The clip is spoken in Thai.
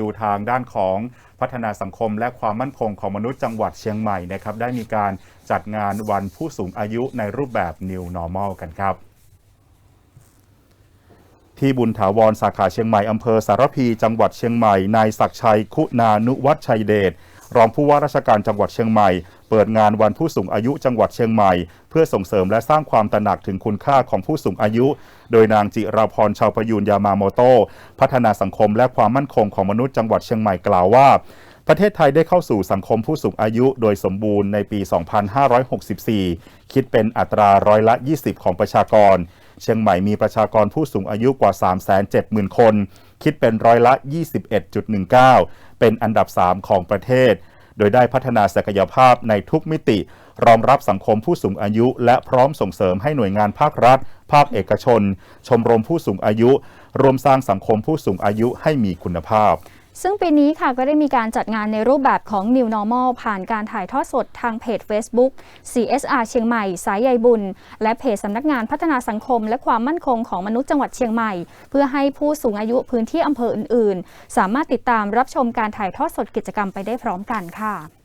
ดูทางด้านของพัฒนาสังคมและความมั่นคงของมนุษย์จังหวัดเชียงใหม่นะครับได้มีการจัดงานวันผู้สูงอายุในรูปแบบ New Normal กันครับที่บุญถาวรสาขาเชียงใหม่อำเภอสารพีจังหวัดเชียงใหม่นายศักชัย คุณานุวัฒชัยเดชรองผู้ว่าราชการจังหวัดเชียงใหม่ เปิดงานวันผู้สูงอายุจังหวัดเชียงใหม่ เพื่อส่งเสริมและสร้างความตระหนักถึงคุณค่าของผู้สูงอายุ โดยนางจิราพรชาวประยูนยามาโมโตพัฒนาสังคมและความมั่นคงของมนุษย์จังหวัดเชียงใหม่กล่าวว่าประเทศไทยได้เข้าสู่สังคมผู้สูงอายุโดยสมบูรณ์ในปี 2564 คิดเป็นอัตราร้อยละ 20 ของประชากร เชียงใหม่มีประชากรผู้สูงอายุกว่า 370,000 คน คิดเป็นร้อยละ 21.19 เป็นอันดับ 3 ของประเทศ โดยได้พัฒนาศักยภาพในทุกมิติ รองรับสังคมผู้สูงอายุ และพร้อมส่งเสริมให้หน่วยงานภาครัฐ ภาคเอกชน ชมรมผู้สูงอายุ รวมสร้างสังคมผู้สูงอายุให้มีคุณภาพ ซึ่งปีนี้ค่ะก็ได้มีการจัดงานในรูปแบบของ New Normal ผ่านการถ่ายทอดสดทางเพจ Facebook CSR เชียงใหม่ สายใยบุญ และเพจสำนักงานพัฒนาสังคม และความมั่นคงของมนุษย์จังหวัดเชียงใหม่ เพื่อให้ผู้สูงอายุพื้นที่อำเภออื่น ๆ สามารถติดตามรับชมการถ่ายทอดสดกิจกรรมไปได้พร้อมกันค่ะ